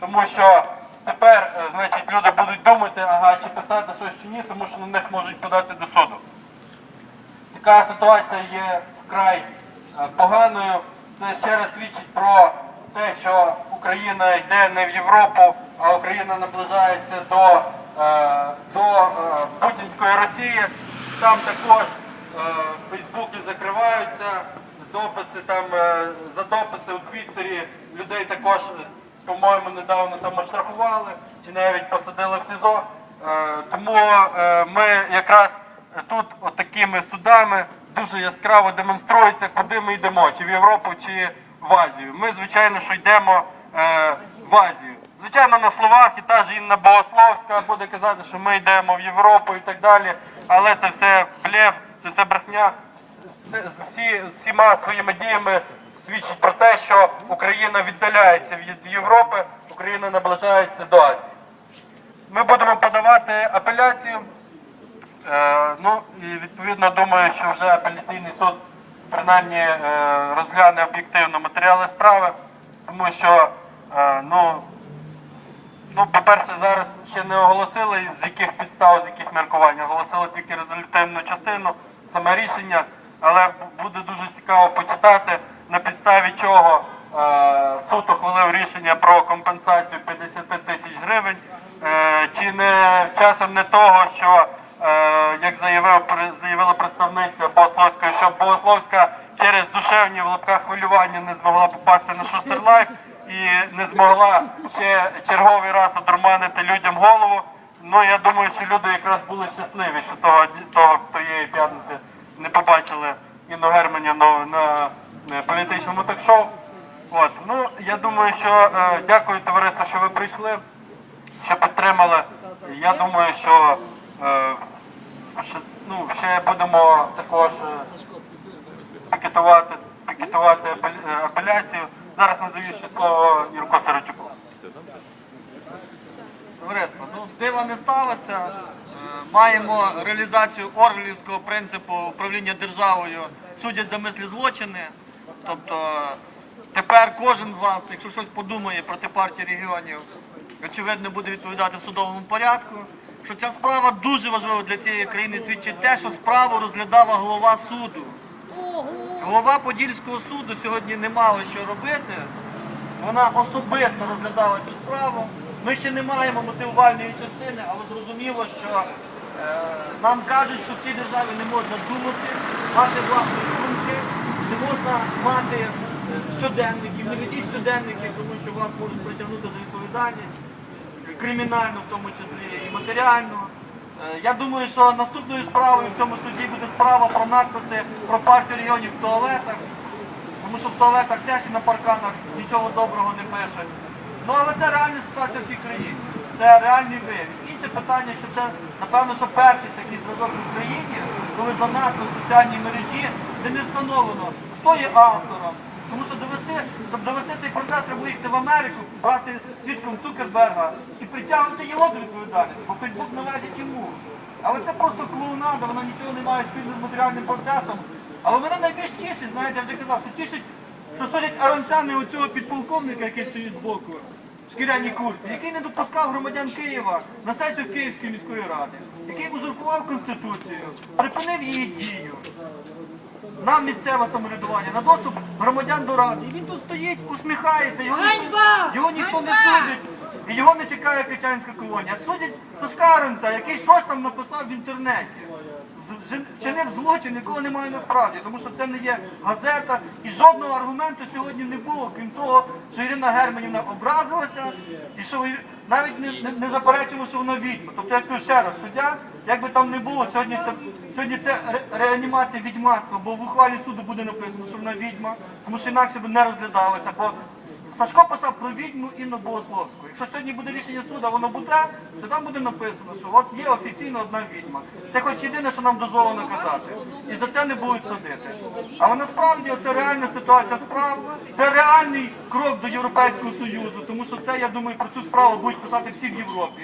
тому що тепер е, значить, люди будуть думати, ага, чи писати щось чи ні, тому що на них можуть подати до суду. Така ситуація є вкрай е, поганою. Це ще раз свідчить про те, що Україна йде не в Європу, а Україна наближається до, е, до Путінської Росії. Там також Фейсбуки закриваються, дописи там за дописи у Твіттері людей також, по-моєму, недавно там оштрафували чи навіть посадили в СІЗО. Е, Тому е, ми якраз тут отакими судами дуже яскраво демонструється, куди ми йдемо, чи в Європу, чи в Азію. Ми, звичайно, що йдемо е, в Азію. Звичайно, на словах і та ж Інна Богословська буде казати, що ми йдемо в Європу і так далі. Але це все блеф, це все брехня. Всі, всіма своїми діями свідчить про те, що Україна віддаляється від Європи, Україна наближається до Азії. Ми будемо подавати апеляцію. Е, ну і відповідно думаю, що вже апеляційний суд принаймні е, розгляне об'єктивно матеріали справи, тому що е, ну, ну, по-перше, зараз ще не оголосили з яких підстав, з яких міркувань, оголосили тільки резолютивну частину, саме рішення, але буде дуже цікаво почитати на підставі чого е, суд ухвалив рішення про компенсацію 50 тисяч гривень. Е, чи не часом не того, що е, як заявив заявила представниця Богословської, що Богословська через душевні в лапках хвилювання не змогла попасти на шостер лайф і не змогла ще черговий раз одурманити людям голову. Ну я думаю, що люди якраз були щасливі, що того, того тієї п'ятниці не побачили Інну Германівну на політичному ток-шоу. От ну я думаю, що е, дякую товариство, що ви прийшли що підтримали. Я думаю, що, е, що ну, ще будемо також е, пікетувати, пікетувати е, апеляцію. Зараз надаю ще слово Юрко Сарачуку. Товариство, ну дива не сталося. Е, Маємо реалізацію Орвелівського принципу управління державою, судять за мислі злочини. Тобто тепер кожен з вас, якщо щось подумає проти партії регіонів, очевидно буде відповідати в судовому порядку. Що ця справа дуже важлива для цієї країни, свідчить те, що справу розглядала голова суду. Голова Подільського суду сьогодні не мала що робити. Вона особисто розглядала цю справу. Ми ще не маємо мотивувальної частини, але зрозуміло, що е, нам кажуть, що в цій державі не можна думати, мати власні думки, не можна мати щоденників, не ведіть щоденників, тому що вас можуть притягнути за відповідальність, кримінальну в тому числі і матеріальну. Е, Я думаю, що наступною справою в цьому суді буде справа про надписи про партію регіонів в туалетах. Тому що в туалетах теж і на парканах нічого доброго не пише. Ну але це реальна ситуація в цій країні. Це реальний вияв. Інше питання, що це, напевно, що перший такий зв'язок в Україні, коли занадто в соціальній мережі, де не встановлено, хто є автором. Тому що довести, щоб довести цей процес, треба їхати в Америку, брати свідком Цукерберга і притягнути його до відповідальності, бо Фейсбук належить йому. Але це просто клоунада, вона нічого не має спільного з матеріальним процесом. Але мене найбільш тішить, знаєте, я вже казав, що тішить, що судять аронцяни оцього підполковника, який стоїть збоку, в шкіряній курці, який не допускав громадян Києва на сесію Київської міської ради, який узурпував Конституцію, припинив її дію на місцеве самоврядування, на доступ громадян до ради. І він тут стоїть, усміхається, його, Ганьба! його ніхто не Ганьба! судить. І його не чекає Качанська колонія. Судять Сашкаренця, який щось там написав в інтернеті. Вчинив злочин, якого немає насправді, тому що це не є газета. І жодного аргументу сьогодні не було, крім того, що Ірина Германівна образилася і що навіть не, не, не заперечило, що вона відьма. Тобто я кажу ще раз, суддя, як би там не було, сьогодні це, сьогодні це реанімація відьмаства, бо в ухвалі суду буде написано, що вона відьма, тому що інакше б не розглядалося. Бо Сашко писав про відьму Інну Богословську. Якщо сьогодні буде рішення суду, воно буде, то там буде написано, що от є офіційно одна відьма. Це хоч єдине, що нам дозволено казати. І за це не будуть судити. Але насправді це реальна ситуація справ, це реальний крок до Європейського Союзу, тому що це, я думаю, про цю справу будуть писати всі в Європі.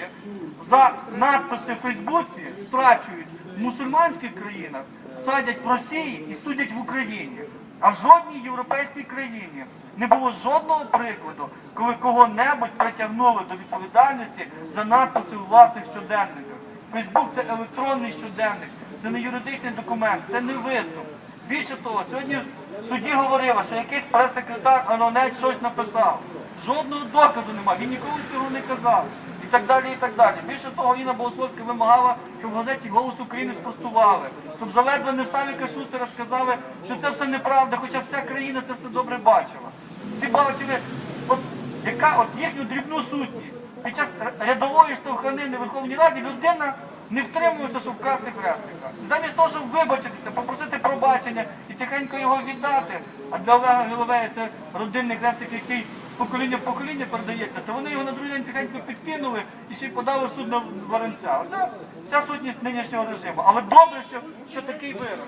За надписи в Фейсбуці страчують в мусульманських країнах, садять в Росії і судять в Україні. А в жодній європейській країні не було жодного прикладу, коли кого-небудь притягнули до відповідальності за надписи у власних щоденниках. Фейсбук це електронний щоденник, це не юридичний документ, це не виступ. Більше того, сьогодні в суді говорила, що якийсь прес-секретар Анонець щось написав. Жодного доказу немає, він ніколи цього не казав. Так далі, і так далі. Більше того, Інна Богословська вимагала, щоб в газеті Голос України спростували, щоб заледве не в Савіка Шустера сказали, що це все неправда, хоча вся країна це все добре бачила. Всі бачили, от, яка от їхню дрібну сутність. Під час рядової штовханини Верховній Раді людина не втримувалася, щоб вкрасти хрестика. Замість того, щоб вибачитися, попросити пробачення і тихенько його віддати, а для Олега Головея це родинний хрестик, який покоління в покоління передається, то вони його на другий день тихенько підкинули і ще й подали в суд на варенця. Оце вся сутність нинішнього режиму. Але добре, що, що такий вирок.